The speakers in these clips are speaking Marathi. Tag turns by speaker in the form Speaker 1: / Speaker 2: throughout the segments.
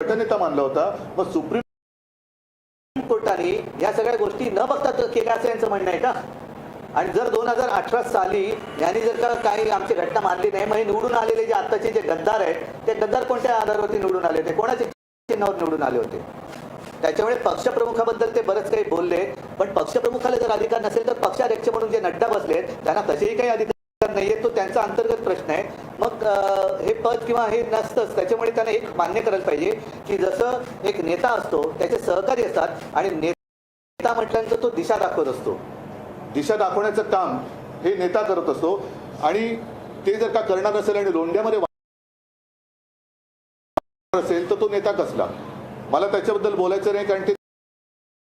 Speaker 1: गटनेता मानला होता. मग सुप्रीम कोर्टाने या सगळ्या गोष्टी न बघता केल्या असं यांचं म्हणणं आहे का आणि जर दोन हजार अठरा साली यांनी जर का काही आमची घटना मानली नाही म्हणजे निवडून आलेले जे आत्ताचे जे गद्दार आहेत ते गद्दार कोणत्या आधारावरती निवडून आले होते? कोणाच्या चिन्हावर निवडून आले होते? त्याच्यामुळे पक्षप्रमुखाबद्दल ते बरंच काही बोलले. पण पक्षप्रमुखाला जर अधिकार नसेल तर पक्षाध्यक्ष म्हणून जे नड्डा बसलेत त्यांना तसेही काही अधिकार नाहीये तो त्यांचा अंतर्गत प्रश्न आहे. हे पद किंवा हे नसतंच. त्याच्यामुळे त्यांना एक मान्य करायला पाहिजे की जसं एक नेता असतो त्याचे सहकारी असतात आणि नेता म्हटल्यानंतर तो दिशा दाखवत असतो. दिशा दाखवण्याचं काम हे नेता करत असतो. आणि ते जर का करणार नसेल आणि लोंढ्यामध्ये असेल तर तो नेता कसला? मला त्याच्याबद्दल बोलायचं नाही कारण ते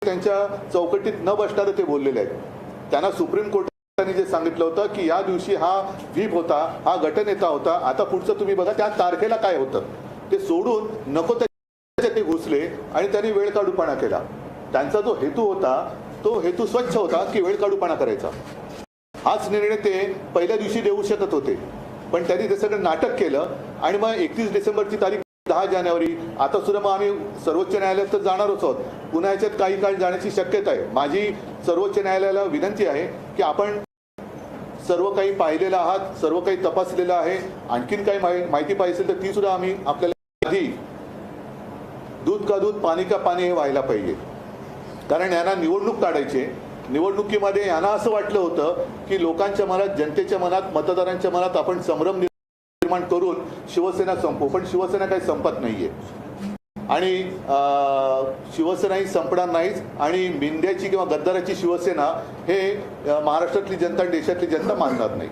Speaker 1: त्यांच्या चौकटीत न बसणारे ते बोललेले आहेत. त्यांना सुप्रीम कोर्ट त्यांनी जे सांगितलं होतं की या दिवशी हा व्हीप होता हा गटनेता होता आता पुढचं तुम्ही बघा त्या तारखेला काय होतं. ते सोडून नको त्याच्यात ते घुसले आणि त्यांनी वेळ काढूपणा केला. त्यांचा जो हेतू होता तो हेतू स्वच्छ होता की वेळ काढूपणा करायचा. हाच निर्णय ते पहिल्या दिवशी देऊ शकत होते. पण त्यांनी ते सगळं नाटक केलं आणि मग एकतीस डिसेंबरची तारीख दहा जानेवारी. आता सुद्धा मग आम्ही सर्वोच्च न्यायालयात तर जाणारच आहोत. पुन्हा याच्यात काही काळ जाण्याची शक्यता आहे. माझी सर्वोच्च न्यायालयाला विनंती आहे की आपण सर्व काही पाहिलेलं आहात सर्व काही तपासलेलं आहे. आणखीन काही माहिती पाहिजे असेल तर ती सुद्धा आम्ही आपल्याला आधी दूध का दूध पाणी का पाणी हे व्हायला पाहिजे. कारण यांना निवडणूक काढायची निवडणुकीमध्ये यांना असं वाटलं होतं की लोकांच्या मनात जनतेच्या मनात मतदारांच्या मनात आपण संभ्रम निर्माण करून शिवसेना संपू. पण शिवसेना काही संपत नाहीये. आणि शिवसेना ही संपणार नाहीच आणि मिंद्याची किंवा गद्दाराची शिवसेना हे महाराष्ट्रातली जनता देशातली जनता मानणार नाही.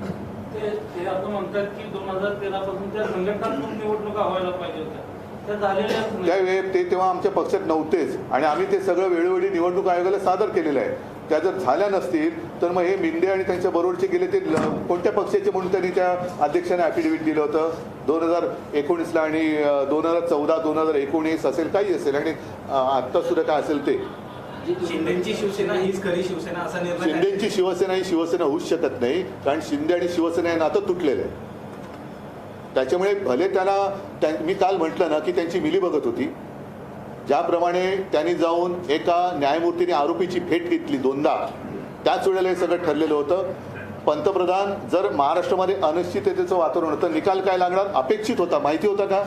Speaker 1: त्यावेळी ते तेव्हा आमच्या पक्षात नव्हतेच आणि आम्ही ते सगळं वेळोवेळी निवडणूक आयोगाला सादर केलेलं आहे. त्या जर झाल्या नसतील तर मग हे मिंदे आणि त्यांच्या बरोबरचे गेले ते कोणत्या पक्षाचे म्हणून त्यांनी त्या अध्यक्षाने ॲफिडेव्हिट दिलं होतं? दोन हजार एकोणीसला आणि दोन हजार चौदा दोन हजार एकोणीस असेल काही असेल आणि अं, आत्ता सुद्धा काय असेल ते?
Speaker 2: शिंदेची शिवसेना हीच खरी शिवसेना असा निर्णय
Speaker 1: शिंदेची शिवसेना ही शिवसेना होऊच शकत नाही कारण शिंदे आणि शिवसेना हे नातं तुटलेलं आहे. त्याच्यामुळे भले त्यांना त्या- मी काल म्हटलं ना की त्यांची मिली बघत होती. ज्याप्रमाणे त्यांनी जाऊन एका न्यायमूर्तीने आरोपीची भेट घेतली दोनदा त्याच वेळेला हे सगळं ठरलेलं होतं. पंतप्रधान जर महाराष्ट्रामध्ये अनिश्चिततेचं वातावरण होतं निकाल काय लागणार? अपेक्षित होता. माहिती होता का?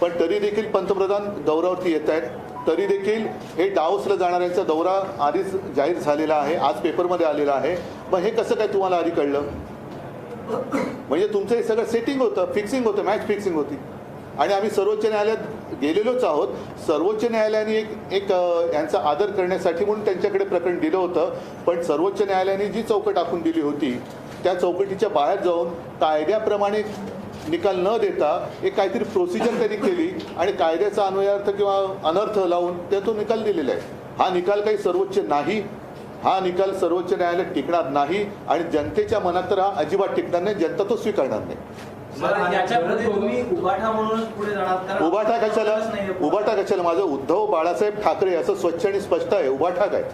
Speaker 1: पण तरी देखील पंतप्रधान दौऱ्यावरती येत आहेत. तरी देखील हे डावसला जाणाऱ्यांचा दौरा आधीच जाहीर झालेला आहे आज पेपरमध्ये आलेला आहे. मग हे कसं काय तुम्हाला आधी कळलं? म्हणजे तुमचं हे सगळं सेटिंग होतं फिक्सिंग होतं मॅच फिक्सिंग होती. आणि आम्ही सर्वोच्च न्यायालयात गेलेलोच आहोत. सर्वोच्च न्यायालयाने एक एक यांचा आदर करण्यासाठी म्हणून त्यांच्याकडे प्रकरण दिलं होतं. पण सर्वोच्च न्यायालयाने जी चौकट आखून दिली होती त्या चौकटीच्या बाहेर जाऊन कायद्याप्रमाणे निकाल न देता एक काहीतरी प्रोसिजर त्यांनी केली आणि कायद्याचा अन्वयार्थ किंवा अनर्थ लावून त्यातून निकाल दिलेला आहे. हा निकाल काही सर्वोच्च नाही. हा निकाल सर्वोच्च न्यायालयात टिकणार नाही आणि जनतेच्या मनात तर हा अजिबात टिकणार नाही जनता तो स्वीकारणार नाही.
Speaker 2: उभाठा
Speaker 1: कशाला. उभाटा कशाला? माझं उद्धव बाळासाहेब ठाकरे असं स्वच्छ आणि स्पष्ट आहे. उभाठा काय?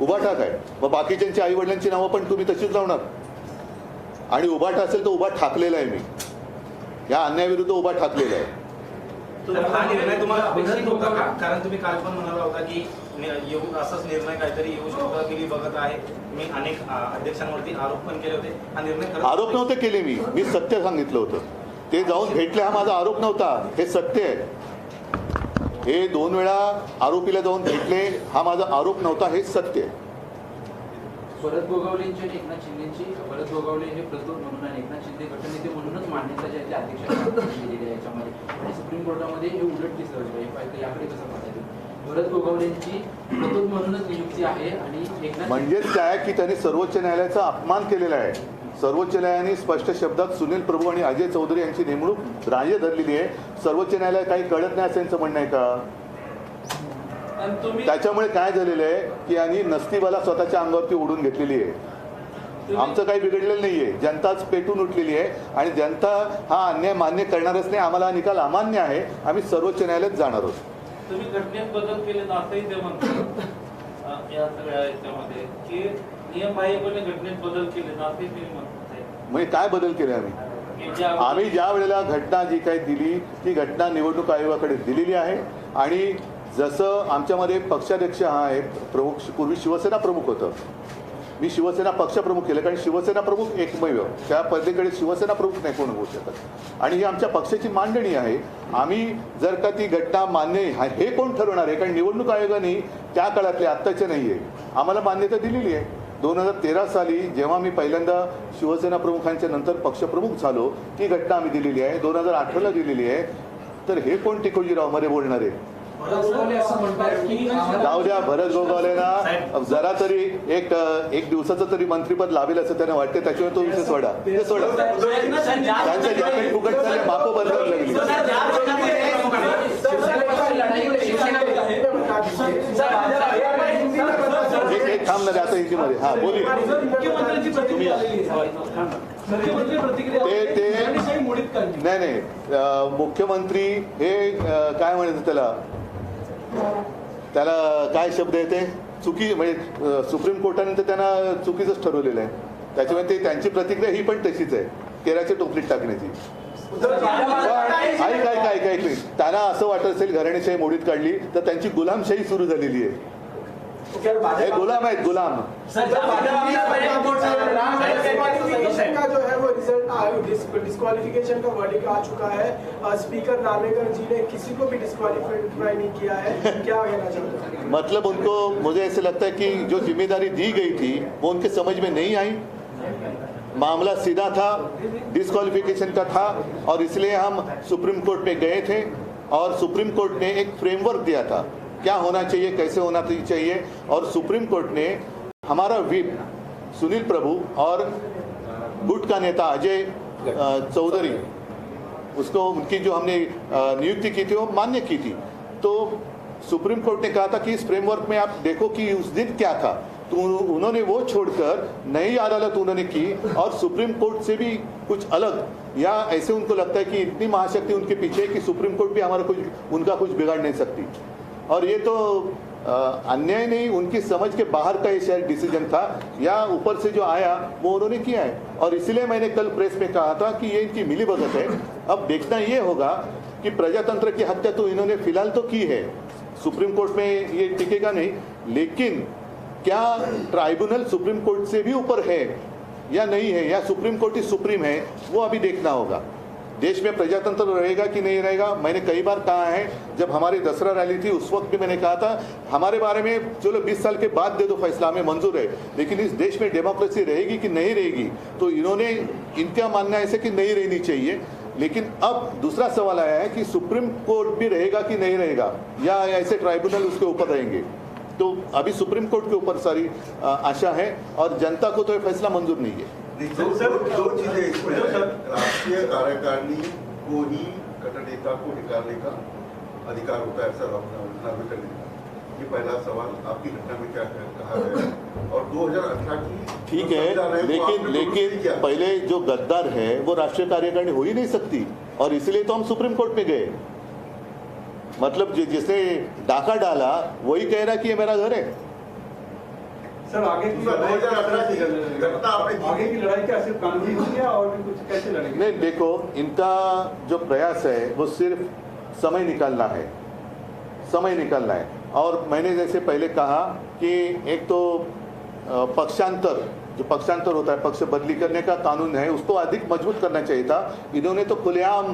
Speaker 1: उभाठा काय? मग बाकीच्यांची आई वडिलांची नावं पण तुम्ही तशीच लावणार. आणि उभाठा असेल तर उभा ठाकलेला आहे मी. या अन्यायाविरुद्ध उभा ठाकलेला आहे.
Speaker 2: तर हा निर्णय तुम्हाला अपेक्षित होता का? कारण तुम्ही काल पण म्हणाला होता की येऊ असाच निर्णय काहीतरी येऊ शकतो की मी बघत आहे. मी अनेक अध्यक्षांवरती आरोप पण केले होते. हा निर्णय
Speaker 1: आरोप नव्हते केले मी. मी सत्य सांगितलं होतं. ते जाऊन भेटले हा माझा आरोप नव्हता. हे सत्य आहे. हे दोन वेळा आरोपीला जाऊन भेटले हा माझा आरोप नव्हता. हे सत्य आहे.
Speaker 3: भरत गोगावलेंची आणि एकनाथ शिंदेची भरत गोगावले हे प्रस्तुत म्हणून आणि एकनाथ शिंदे गटनेते म्हणूनच मान्यता जी आहे ती अध्यक्षांना दिलेली आहे याच्यामध्ये. आणि सुप्रीम कोर्टामध्ये हे उलट दिसलं हे याकडे कसं पाहता येईल? भरत गोगावलेंची म्हणूनच नियुक्ती आहे आणि
Speaker 1: म्हणजेच काय की त्यांनी सर्वोच्च न्यायालयाचा अपमान केलेला आहे. सर्वोच्च न्यायालयाने स्पष्ट शब्दात सुनील प्रभू आणि अजय चौधरी यांची नेमणूक ग्राह्य धरलेली आहे. सर्वोच्च न्यायालय काही कळत नाही असं यांचं म्हणणं आहे का? त्याच्यामुळे काय झालेलं आहे की यांनी नसतीबाला स्वतःच्या अंगावरती ओढून घेतलेली आहे. आमचं काही बिघडलेलं नाहीये. जनताच पेटून उठलेली आहे आणि जनता हा अन्याय मान्य करणारच नाही. आम्हाला हा निकाल अमान्य आहे. आम्ही सर्वोच्च न्यायालयात जाणार आहोत.
Speaker 4: तुम्ही घटनेत बदल केले तर असंही ते म्हणतात या सगळ्या याच्यामध्ये की नियमबाह्यपणे घटनेत बदल केले तर असंही ते म्हणतात.
Speaker 1: म्हणजे काय बदल केले आम्ही? आम्ही ज्या वेळेला घटना जी काही दिली ती घटना निवडणूक आयोगाकडे दिलेली आहे. आणि जसं आमच्यामध्ये पक्षाध्यक्ष हा आहे प्रमुख पूर्वी शिवसेना प्रमुख होतं. मी शिवसेना पक्षप्रमुख केलं कारण शिवसेना प्रमुख एकमेव. त्या पद्धतीकडे शिवसेना प्रमुख नाही कोण होऊ शकत. आणि ही आमच्या पक्षाची मांडणी आहे. आम्ही जर का ती घटना मान्य आहे, हे कोण ठरवणार आहे? कारण निवडणूक आयोगाने त्या काळातले आत्ताचे नाही आहे आम्हाला मान्यता दिलेली आहे. दोन हजार तेरा साली जेव्हा मी पहिल्यांदा शिवसेना प्रमुखांच्या नंतर पक्षप्रमुख झालो ती घटना आम्ही दिलेली आहे. दोन हजार अठराला दिलेली आहे. तर हे कोण टिकोजीरावमध्ये बोलणार? आहे
Speaker 3: गोगावले असं म्हणतात की आम्हाला-
Speaker 1: जाऊ द्या भरत गोगावलेना जरा तरी एक एक दिवसाचं तरी मंत्रीपद लावेल असं त्यांना वाटते त्याच्यावर तो विषय सोडा. ते सोडा. त्यांचं जॅकेट फुकट झाले माप बंद लागली. एक एक थांब ना आता हिंदीमध्ये. हा बोली. ते ते नाही नाही. मुख्यमंत्री हे काय म्हणायचं त्याला? त्याला काय शब्द येते चुकी म्हणजे सुप्रीम कोर्टाने तर त्यांना चुकीचंच ठरवलेलं आहे त्याच्यामुळे ते त्यांची प्रतिक्रिया ही पण तशीच आहे केराच्या टोपलीत टाकण्याची पण ऐक ऐक ऐक ऐक ऐक. त्यांना असं वाटत असेल घराणेशाही मोडीत काढली तर त्यांची गुलामशाही सुरू झालेली आहे हे गुलाम आहेत गुलाम
Speaker 5: डिस्क्वालिफिकेशन का वर्डिक आ चुका है। स्पीकर नार्वेकर जी ने किसी को भी डिस्क्वालीफाई नहीं किया है। क्या कहना चाहते हैं?
Speaker 1: मतलब उनको, मुझे ऐसे लगता है कि जो ज़िम्मेदारी दी गई थी, वो उनके समझ में नहीं आई। मामला सीधा था डिस्क्वालिफिकेशन का था, और इसलिए हम सुप्रीम कोर्ट में गए थे, और सुप्रीम कोर्ट ने एक फ्रेमवर्क दिया था। क्या होना चाहिए, कैसे होना चाहिए? और सुप्रीम कोर्ट ने हमारा विप सुनील प्रभु और गुट का नेता अजय चौधरी। उसको उनकी जो हमने नियुक्ति की थी वो मान्य की थी। तो सुप्रीम कोर्ट ने कहा था कि इस फ्रेमवर्क में आप देखो कि उस दिन क्या था। तो उन्होंने वो छोड़कर नई अदालत उन्होंने की और सुप्रीम कोर्ट से भी कुछ अलग या ऐसे उनको लगता है कि इतनी महाशक्ति उनके पीछे है कि सुप्रीम कोर्ट भी हमारा कुछ उनका कुछ बिगाड़ नहीं सकती। और ये तो अन्याय नहीं, उनकी समझ के बाहर का ये शायद डिसीज़न था। या ऊपर से जो आया, वो उन्होंने किया है। और इसलिए मैंने कल प्रेस में कहा था कि ये इनकी मिली भगत है अब देखना ये होगा कि प्रजातंत्र की हत्या तो इन्होंने फ़िलहाल तो की है। सुप्रीम कोर्ट में ये टिकेगा नहीं, लेकिन क्या ट्राइब्यूनल सुप्रीम कोर्ट से भी ऊपर है या नहीं है, या सुप्रीम कोर्ट ही सुप्रीम है, वो अभी देखना होगा। देश में प्रजातंत्र रहेगा कि नहीं रहेगा? मैंने कई बार कहा है, जब हमारी दसरा रैली थी, उस वक्त भी मैंने कहा था, हमारे बारे में चलो 20 साल के बाद दे दो फैसला, हमें मंजूर है। लेकिन इस देश में डेमोक्रेसी रहेगी कि नहीं रहेगी? तो इन्होंने, इनका मानना ऐसे कि नहीं रहनी चाहिए। लेकिन अब दूसरा सवाल आया है कि सुप्रीम कोर्ट भी रहेगा कि नहीं रहेगा? या ऐसे ट्राइब्यूनल उसके ऊपर रहेंगे? तो अभी सुप्रीम कोर्ट के ऊपर, सारी आशा है, और जनता को तो ये फैसला मंजूर नहीं है।
Speaker 6: दो दो चीज़ें इसमें राष्ट्रीय कार्यकारिणी को ही कट्टर नेता को निकालने का अधिकार होता है सर नार्वेकर ने कहा। ये पहला सवाल आपकी घटना में क्या कहा गया है? और 2018 की
Speaker 1: ठीक है लेकिन लेकिन पहले जो गद्दार है वो राष्ट्रीय कार्यकारिणी हो ही नहीं सकती। और इसलिए तो हम सुप्रीम कोर्ट में गए। मतलब जिसने डाका डाला वही कह रहा कि ये मेरा घर है।
Speaker 7: सर आगे की लड़ाई। आगे की क्या सिर्फ़ कानूनी होगी और भी कुछ कैसे लड़ेंगे?
Speaker 1: नहीं देखो इनका जो प्रयास है वो सिर्फ़ समय निकालना है। समय निकालना है। और मैंने जैसे पहले कहा कि एक तो पक्षांतर जो पक्षांतर होता है पक्ष बदली करने का कानून है उसको अधिक मज़बूत करना चाहिए था। इन्होंने तो खुलेआम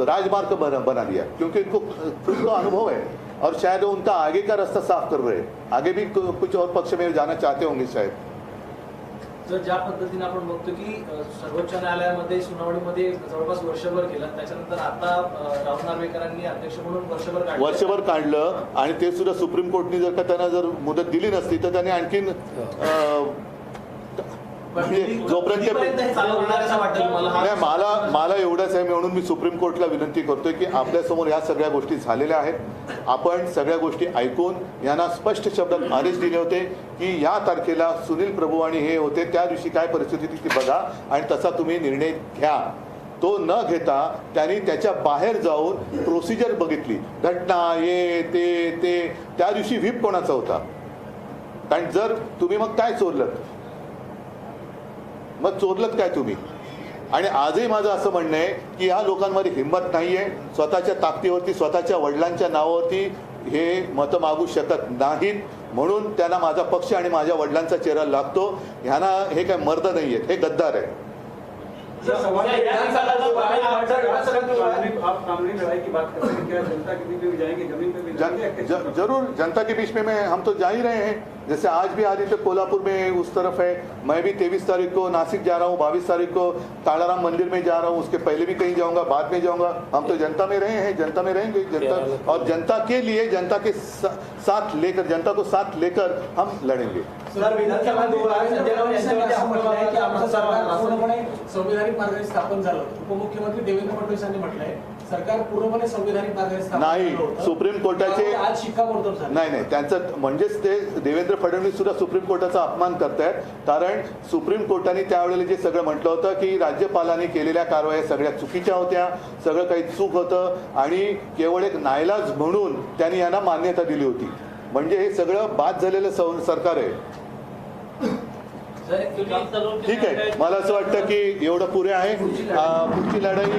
Speaker 1: राजमार्ग बना बना दिया क्योंकि इनको खुद का अनुभव है। और शायद उनका आगे का रास्ता साफ कर रहे हैं आगे भी कुछ और पक्ष में जाना चाहते होंगे शायद
Speaker 8: जर ज्या पद्धतीने आपण बघतो की सर्वोच्च न्यायालयामध्ये सुनावणीमध्ये जवळपास वर्षभर केलं त्याच्यानंतर आता राहुल नार्वेकरांनी अध्यक्ष म्हणून वर्षभर काढलं.
Speaker 1: वर्षभर काढलं आणि ते सुद्धा सुप्रीम कोर्टने जर का त्यांना जर मुदत दिली नसती तर त्याने आणखीन म्हणजे जोपर्यंत
Speaker 8: मला
Speaker 1: मला मला एवढंच आहे म्हणून मी सुप्रीम कोर्टला विनंती करतोय की आपल्यासमोर या सगळ्या गोष्टी झालेल्या आहेत. आपण सगळ्या गोष्टी ऐकून यांना स्पष्ट शब्दात आदेश दिले होते की या तारखेला सुनील प्रभू आणि हे होते त्या दिवशी काय परिस्थिती होती ती बघा आणि तसा तुम्ही निर्णय घ्या. तो न घेता त्यांनी त्याच्या बाहेर जाऊन प्रोसिजर बघितली. घटना ये ते ते. त्या दिवशी व्हीप कोणाचा होता? कारण जर तुम्ही मग काय चोरलं मग चोरलत काय तुम्ही? आणि आजही माझं असं म्हणणं आहे की ह्या लोकांमध्ये हिंमत नाही आहे स्वतःच्या ताकदीवरती स्वतःच्या वडिलांच्या नावावरती हे मतं मागू शकत नाहीत. म्हणून त्यांना माझा पक्ष आणि माझ्या वडिलांचा चेहरा लागतो. ह्यांना हे काय मर्द नाही आहेत हे गद्दार आहे
Speaker 7: सर सवाल
Speaker 4: या- या निकालाला बाहेर-
Speaker 7: कानूनी- आप कानूनी लड़ाई की बात कर रहे हैं क्या जनता के बीच में भी जाएंगे जमीन पे भी जाएंगे या
Speaker 1: जन,
Speaker 7: कैसे?
Speaker 1: ज- जरूर जनता के बीच में मैं हम तो जा ही रहे हैं। जैसे आज भी आदित्य कोल्हापुर में उस तरफ़ है। मैं भी तेईस तारीख को नासिक जा रहा हूँ बाईस तारीख को तालाराम मंदिर में जा रहा हूँ। उसके पहले भी कहीं जाऊँगा बाद में जाऊँगा। हम तो जनता में रहे हैं जनता में रहेंगे जनता और जनता के लिए जनता के साथ लेकर जनता को साथ लेकर हम लड़ेंगे।
Speaker 8: संविधानिक मार्गाने स्थापन झालं उपमुख्यमंत्री देवेंद्र फडणवीस यांनी म्हटलंय सरकार पूर्णपणे संविधानिक मार्गाने
Speaker 1: नाही. सुप्रीम कोर्टाचे
Speaker 8: आज शिक्कामोर्तब झालं.
Speaker 1: नाही नाही त्यांचं म्हणजेच ते देवेंद्र फडणवीस सुद्धा सुप्रीम कोर्टाचा अपमान करतायत. कारण सुप्रीम कोर्टाने त्यावेळेला जे सगळं म्हटलं होतं की राज्यपालांनी केलेल्या कारवाया सगळ्या चुकीच्या होत्या सगळं काही चूक होतं आणि केवळ एक नायलाज म्हणून त्यांनी यांना मान्यता दिली होती. म्हणजे हे सगळं बाद झालेलं सरकार आहे. ठीक आहे. मला असं वाटतं की एवढं पुरे आहे. पुढची लढाई.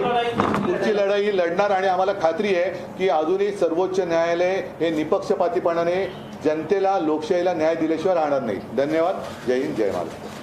Speaker 1: पुढची लढाई ही लढणार आणि आम्हाला खात्री आहे की अजूनही सर्वोच्च न्यायालय हे निपक्षपातीपणाने जनतेला लोकशाहीला न्याय दिल्याशिवाय राहणार नाही. धन्यवाद. जय हिंद जय महाराष्ट्र.